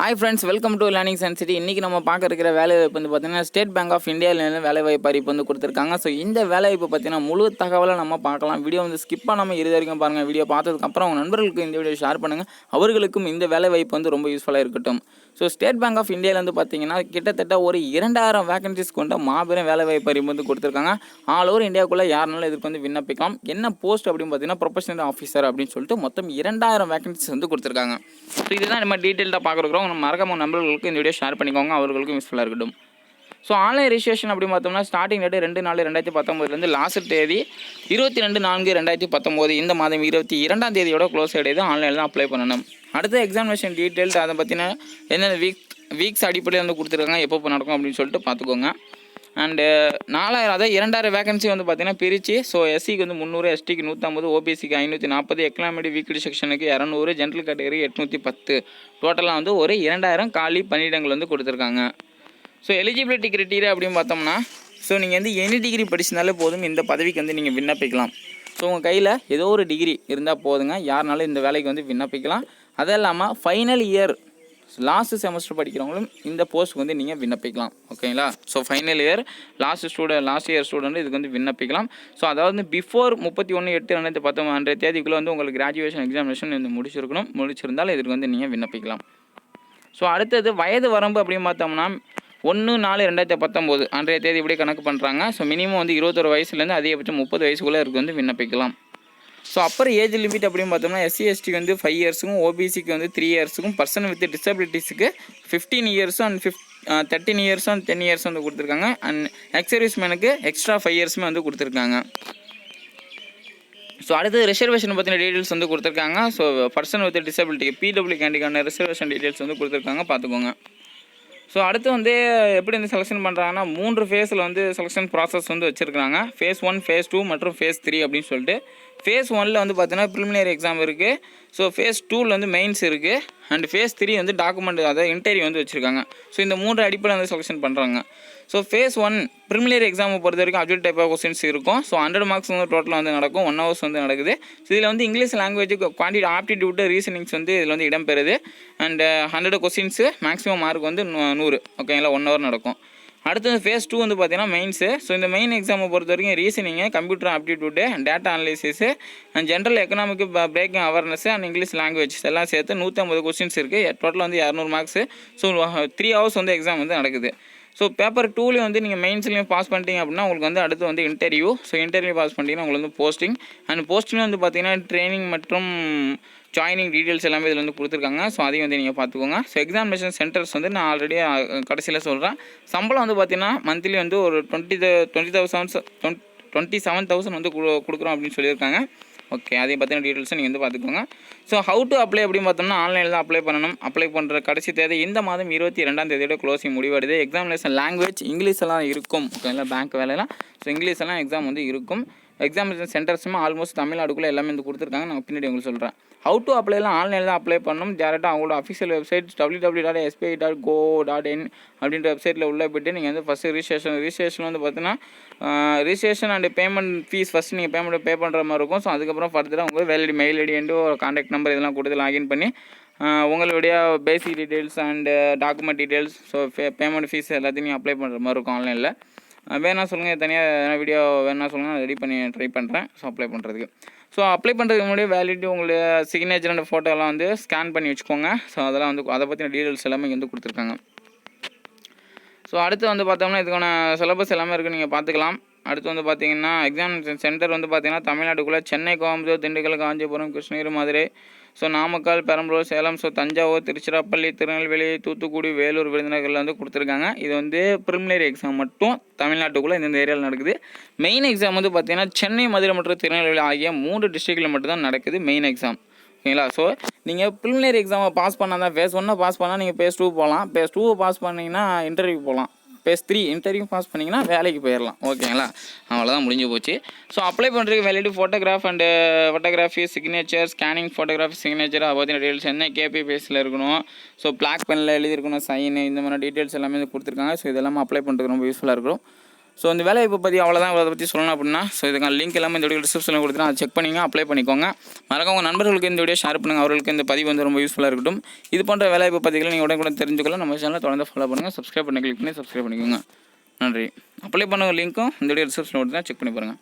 Hi friends welcome to learning sensity இன்றைக்கி நம்ம பார்க்க இருக்கிற வேலை வாய்ப்பு வந்து பார்த்தீங்கன்னா ஸ்டேட் பேங்க் ஆஃப் இந்தியாவிலேருந்து வேலை வாய்ப்பு அறிவிப்பு வந்து கொடுத்துருக்காங்க. ஸோ இந்த வேலை வாய்ப்பு பார்த்தீங்கன்னா முழு தகவலை நம்ம பார்க்கலாம். வீடியோ வந்து ஸ்கிப் பண்ணாமல் இறுதி வரைக்கும் பாருங்கள் வீடியோ பார்த்ததுக்கப்புறம் உங்கள் நண்பர்களுக்கு இந்த வீடியோ ஷேர் பண்ணுங்கள் அவர்களுக்கும் இந்த வேலை வாய்ப்பு வந்து ரொம்ப யூஸ்ஃபுல்லாக இருக்கட்டும். ஸோ ஸ்டேட் பேங்க் ஆஃப் இந்தியாவிலேருந்து பார்த்தீங்கன்னா கிட்டத்தட்ட ஒரு இரண்டாயிரம் வேகன்சிஸ் கொண்ட மாபெரும் வேலை வாய்ப்பு அறிவிப்பு வந்து கொடுத்துருக்காங்க. ஆல் ஓவர் இந்தியாவுக்குள்ளே யாருனாலும் இதுக்கு வந்து விண்ணப்பிக்கலாம். என்ன போஸ்ட் அப்படின்னு பார்த்தீங்கன்னா ப்ரொஃபஷனல் ஆஃபீஸர் அப்படின்னு சொல்லிட்டு மொத்தம் இரண்டாயிரம் வேகன்சிஸ் வந்து கொடுத்துருக்காங்க. ஸோ இதுதான் நம்ம டீட்டெயில்டாக பார்க்குறோம் நம்ம மறக்காம நண்பர்களுக்கு இந்த வீடியோ ஷேர் பண்ணிக்கோங்க. அவர்களுக்கும் யூஸ்ஃபுல்லாக இருக்கட்டும். ஸோ ஆன்லைன் ரிஜிஸ்ட்ரேஷன் அப்படி பார்த்தோம்னா ஸ்டார்டிங் டேட் ரெண்டு நாலு ரெண்டாயிரத்தி பத்தொம்போதுலேருந்து லாஸ்ட் தேதி இருபத்தி ரெண்டு நான்கு ரெண்டாயிரத்தி பத்தொம்போது இந்த மாதம் இருபத்தி இரண்டாம் தேதியோட க்ளோஸ் ஆகிடுது ஆன்லைனில் தான் அப்ளை பண்ணணும். அடுத்த எக்ஸாமினேஷன் டீட்டெயில்ஸ் அதை பற்றின என்னென்ன வீக் வீக்ஸ் அடிப்படையில் வந்து கொடுத்துருக்காங்க எப்போ நடக்கும் அப்படின்னு சொல்லிட்டு பார்த்துக்கோங்க. அண்டு uh, நாலாயிரம் அதாவது இரண்டாயிரம் வேகன்சி வந்து பார்த்தீங்கன்னா பிரித்து ஸோ எஸ்சிக்கு வந்து முந்நூறு எஸ்டிக்கு நூற்றம்பது ஓபிசிக்கு ஐநூற்றி நாற்பது எக்கனாமிடி வீக்லி செக்ஷனுக்கு இரநூறு ஜென்ரல் கேட்டகரி எட்நூற்றி பத்து. டோட்டலாக வந்து ஒரு இரண்டாயிரம் காலி பணியிடங்கள் வந்து கொடுத்துருக்காங்க. ஸோ எலிஜிபிலிட்டி கிரிட்டீரியா அப்படின்னு பார்த்தோம்னா ஸோ நீங்கள் வந்து எனி டிகிரி படிச்சிருந்தாலே போதும் இந்த பதவிக்கு வந்து நீங்கள் விண்ணப்பிக்கலாம். ஸோ உங்கள் கையில் ஏதோ ஒரு டிகிரி இருந்தால் போதுங்க. யாருனாலும் இந்த வேலைக்கு வந்து விண்ணப்பிக்கலாம். அதுவும் இல்லாமல் ஃபைனல் இயர் லாஸ்ட் செமஸ்டர் படிக்கிறவங்களும் இந்த போஸ்ட்டுக்கு வந்து நீங்கள் விண்ணப்பிக்கலாம் ஓகேங்களா so final year last student last year student இதுக்கு வந்து விண்ணப்பிக்கலாம். ஸோ அதாவது பிஃபோர் முப்பத்தி ஒன்று எட்டு ரெண்டாயிரத்தி பத்தொம்பது அன்றைய தேதிக்குள்ளே வந்து உங்களுக்கு கிராஜுவேஷன் எக்ஸாமினேஷன் வந்து முடிச்சிருக்கணும். முடிச்சிருந்தால் இதுக்கு வந்து நீங்கள் விண்ணப்பிக்கலாம். ஸோ அடுத்தது வயது வரம்பு அப்படின்னு பார்த்தோம்னா ஒன்று நாலு ரெண்டாயிரத்தி பத்தொம்போது அன்றைய தேதி இப்படி கணக்கு பண்ணுறாங்க ஸோ மினிமம் வந்து இருபத்தொரு வயசுலேருந்து அதிகபட்சம் முப்பது வயசுக்குள்ளே இருக்கு வந்து விண்ணப்பிக்கலாம். ஸோ அப்புறம் ஏஜ் லிமிட் அப்படின்னு பார்த்தோம்னா எஸ்சி எஸ்டிக்கு வந்து ஃபைவ் இயர்ஸுக்கும் ஓபிசிக்கு வந்து த்ரீ இயர்ஸுக்கும் பர்சன் வித் டிசபிலிட்டிஸுக்கு ஃபிஃப்டீன் இயர்ஸும் அண்ட் ஃபிஃப்ட் தேர்ட்டின் இயர்ஸும் அண்ட் டென் இயர்ஸ் வந்து கொடுத்துருக்காங்க. அண்ட் எக்ஸ் சர்வீஸ்மேனுக்கு எக்ஸ்ட்ரா ஃபைவ் இயர்ஸுமே வந்து கொடுத்துருக்காங்க. ஸோ அடுத்தது ரிசர்வேஷன் பற்றின டீட்டெயில்ஸ் வந்து கொடுத்துருக்காங்க. ஸோ பர்சன் வித் டிசபிலிட்டிக்கு பிடபிள்யூ கேண்டிக்கான ரிசர்வேஷன் டீட்டெயில்ஸ் வந்து கொடுத்துருக்காங்க. பார்த்துக்கோங்க. ஸோ அடுத்து வந்து எப்படி வந்து செலெக்ஷன் பண்ணுறாங்கன்னா மூன்று ஃபேஸில் வந்து செலெக்ஷன் ப்ராசஸ் வந்து வச்சுருக்காங்க ஃபேஸ் ஒன் ஃபேஸ் டூ மற்றும் ஃபேஸ் த்ரீ அப்படின்னு சொல்லிட்டு. ஃபேஸ் ஒனில் வந்து பார்த்தீங்கன்னா ப்ரிலிமினரி எக்ஸாம் இருக்குது ஸோ ஃபேஸ் டூவில் வந்து மெயின்ஸ் இருக்குது அண்ட் ஃபேஸ் த்ரீ வந்து டாக்குமெண்ட் அதாவது இன்டர்வியூ வந்து வச்சுருக்காங்க. ஸோ இந்த மூன்று அடிப்படையில் வந்து செலெக்ஷன் பண்ணுறாங்க ஸோ ஃபேஸ் ஒன் ப்ரிமிலியர் எக்ஸாமை பொறுத்த வரைக்கும் அப்டேட் டைப் ஆஃப் கொஸ்டின்ஸ் இருக்கும். ஸோ ஹண்ட்ரட் மார்க்ஸ் வந்து டோட்டலாக வந்து நடக்கும். ஒன் ஹவர்ஸ் வந்து நடக்குது. ஸோ இதில் வந்து English language quantity aptitude reasonings வந்து இதில் வந்து இடம்பெறுது. And hundred questions maximum mark வந்து நூ- நூறு. ஓகேங்களா ஒன் ஹவர் நடக்கும். அடுத்தது ஃபேஸ் டூ வந்து பார்த்தீங்கன்னா மெயின்ஸு ஸோ இந்த மெயின் எக்ஸாமை பொறுத்த வரைக்கும் reasoning computer aptitude data analysis and general economic banking awareness and English language எல்லாம் சேர்த்து நூற்றம்பது கொஸ்டின்ஸ் இருக்குது டோட்டல் வந்து இரநூறு மார்க்ஸு ஸோ த்ரீ ஹவர்ஸ் வந்து எக்ஸாம் வந்து நடக்குது. ஸோ பேப்பர் டூலேயும் வந்து நீங்கள் மெயின்ஸ்லேயும் பாஸ் பண்ணிட்டீங்க அப்படின்னா உங்களுக்கு வந்து அடுத்து வந்து இன்டர்வியூ ஸோ இன்டர்வியூ பாஸ் பண்ணிட்டீங்கன்னா உங்களுக்கு வந்து போஸ்டிங் அண்ட் போஸ்டிங் வந்து பார்த்தீங்கன்னா ட்ரைனிங் மற்றும் ஜாயினிங் டீட்டெயில்ஸ் எல்லாமே இதில் வந்து கொடுத்துருக்காங்க. ஸோ அதையும் வந்து நீங்கள் பார்த்துக்கோங்க ஸோ எக்ஸாமினேஷன் சென்டர்ஸ் வந்து நான் ஆல்ரெடி கடைசியில் சொல்கிறேன் சம்பளம் வந்து பார்த்தீங்கன்னா மந்த்லி வந்து ஒரு twenty twenty thousand twenty seven thousand வந்து கொடுக்குறோம் அப்படின்னு சொல்லியிருக்காங்க. ஓகே அதை பற்றின டீட்டெயில்ஸை நீங்கள் வந்து பார்த்துக்கோங்க. ஸோ ஹவு டு அப்ளை அப்படின்னு பார்த்தோம்னா ஆன்லைனில் தான் அப்ளை பண்ணணும். அப்ளை பண்ணுற கடைசி தேதி இந்த மாதம் இருபத்தி ரெண்டாம் தேதியோட க்ளோசிங் முடிவடைது எக்ஸாமினேஷன் லாங்குவேஜ் இங்கிலீஷ் எல்லாம் இருக்கும். ஓகேங்களா பேங்க் வேலையெல்லாம். ஸோ இங்கிலீஷ் எல்லாம் எக்ஸாம் வந்து இருக்கும். எக்ஸாமினேஷன் சென்டர்ஸுமே ஆல்மோஸ்ட் தமிழ்நாடுக்குள்ளே எல்லாமே வந்து கொடுத்துருக்காங்க. நான் பின்னாடி உங்களுக்கு சொல்கிறேன் ஹவு டு அப்ளைலாம் ஆன்லைனில் தான் அப்ளை பண்ணணும். டேரெக்டாக அவங்களோட official website W W dot SBI dot co dot in அப்படின்ற வெப்சைட்டில் உள்ளே போய்ட்டு நீங்கள் வந்து ஃபஸ்ட்டு ரிஜிஸ்ட்ரேஷன் ரிஜிஸ்ட்ரேஷன் வந்து பார்த்தீங்கன்னா registration and payment fees first நீங்கள் பேமெண்ட் பே பண்ணுற மாதிரி இருக்கும். ஸோ அதுக்கப்புறம் ஃபர்தராக உங்களுக்கு valid mail ID and contact number இதெல்லாம் கொடுத்து லாகின் பண்ணி உங்களுடைய basic details and document details so payment fees எல்லாத்தையும் நீங்கள் அப்ளை பண்ணுற மாதிரி இருக்கும் ஆன்லைனில் வேணா சொல்லுங்கள் தனியாக வீடியோ வேணா சொல்லுங்கள் நான் ரெடி பண்ணி ட்ரை பண்ணுறேன் ஸோ அப்ளை பண்ணுறதுக்கு ஸோ அப்ளை பண்ணுறதுக்கு முன்னாடி வேலிட்டி உங்களுடைய சிக்னேச்சர் அண்ட் ஃபோட்டோலாம் வந்து ஸ்கேன் பண்ணி வச்சுக்கோங்க. ஸோ அதெல்லாம் வந்து அதை பற்றின டீட்டெயில்ஸ் எல்லாமே இங்கே வந்து கொடுத்துருக்காங்க. ஸோ அடுத்து வந்து பார்த்தோம்னா இதுக்கான சிலபஸ் எல்லாமே இருக்குது நீங்கள் பார்த்துக்கலாம். அடுத்து வந்து பார்த்தீங்கன்னா எக்ஸாமினேஷன் சென்டர் வந்து பார்த்தீங்கன்னா தமிழ்நாட்டுக்குள்ளே சென்னை கோயம்புத்தூர் திண்டுக்கல் காஞ்சிபுரம் கிருஷ்ணகிரி மதுரை. ஸோ நாமக்கல் பெரம்பலூர் சேலம் ஸோ தஞ்சாவூர் திருச்சிராப்பள்ளி திருநெல்வேலி தூத்துக்குடி வேலூர் விருதுநகரில் வந்து கொடுத்துருக்காங்க. இது வந்து ப்ரிமினரி எக்ஸாம் மட்டும் தமிழ்நாட்டுக்குள்ளே இந்த ஏரியாவில் நடக்குது. மெயின் எக்ஸாம் வந்து பார்த்தீங்கன்னா சென்னை மதுரை மற்றும் திருநெல்வேலி ஆகிய மூன்று டிஸ்ட்ரிக்டில் மட்டும்தான் நடக்குது மெயின் எக்ஸாம் ஓகேங்களா ஸோ நீங்கள் ப்ரிலிமினரி எக்ஸாமை பாஸ் பண்ணால் தான் ஃபேஸ் ஒன்னை பாஸ் பண்ணால் நீங்கள் பேஸ் டூ போகலாம் பேஸ் டூவை பாஸ் பண்ணிங்கன்னா இன்டர்வியூ போகலாம் பேஸ் த்ரீ இன்டர்வியூ பாஸ் பண்ணிங்கன்னா வேலைக்கு போயிடலாம் ஓகேங்களா? அவ்வளோதான் முடிஞ்சு போச்சு. ஸோ அப்ளை பண்ணுறதுக்கு valid photograph and photography signature scanning photography signature அதை பற்றின டீட்டெயில்ஸ் என்ன கேபி பேஸில் இருக்கணும். ஸோ பிளாக் பெனில் எழுதியிருக்கணும் சைனு இந்த மாதிரி டீட்டெயில்ஸ் எல்லாமே கொடுத்துருக்காங்க. ஸோ இதெல்லாம் அப்ளை பண்ணுறதுக்கு ரொம்ப யூஸ்ஃபுல்லாக இருக்கும். ஸோ இந்த வேலைவாய்ப்பு பற்றி அவ்வளோதான் அதை பற்றி சொல்லணும் அப்படின்னா ஸோ இதுக்கான லிங்க் எல்லாமே இந்த வீடியோ டிஸ்கிரிப்ஷனில் கொடுத்துருக்கேன் அதை செக் பண்ணிங்க அப்ளை பண்ணிக்கோங்க. மறக்காம உங்கள் நண்பர்களுக்கு இந்த வீடியோ ஷேர் பண்ணுங்கள் அவர்களுக்கு இந்த பதிவு வந்து ரொம்ப யூஸ்ஃபுல்லாக இருக்கட்டும். இது போன்ற வேலைவாய்ப்பு பதிவுகளை நீங்கள் உடனே தெரிஞ்சுக்கலாம் நம்ம சேனலை தொடர்ந்து ஃபாலோ பண்ணுங்கள் சப்ஸ்கிரைப் பண்ணி கிளிக் பண்ணி சப்ஸ்கிரைப் பண்ணிக்கோங்க. நன்றி. அப்ளை பண்ண லிங்க்கும் இந்த வீடியோ டிஸ்கிரிப்ஷனில் கொடுத்துருக்கேன் செக் பண்ணி பாருங்கள்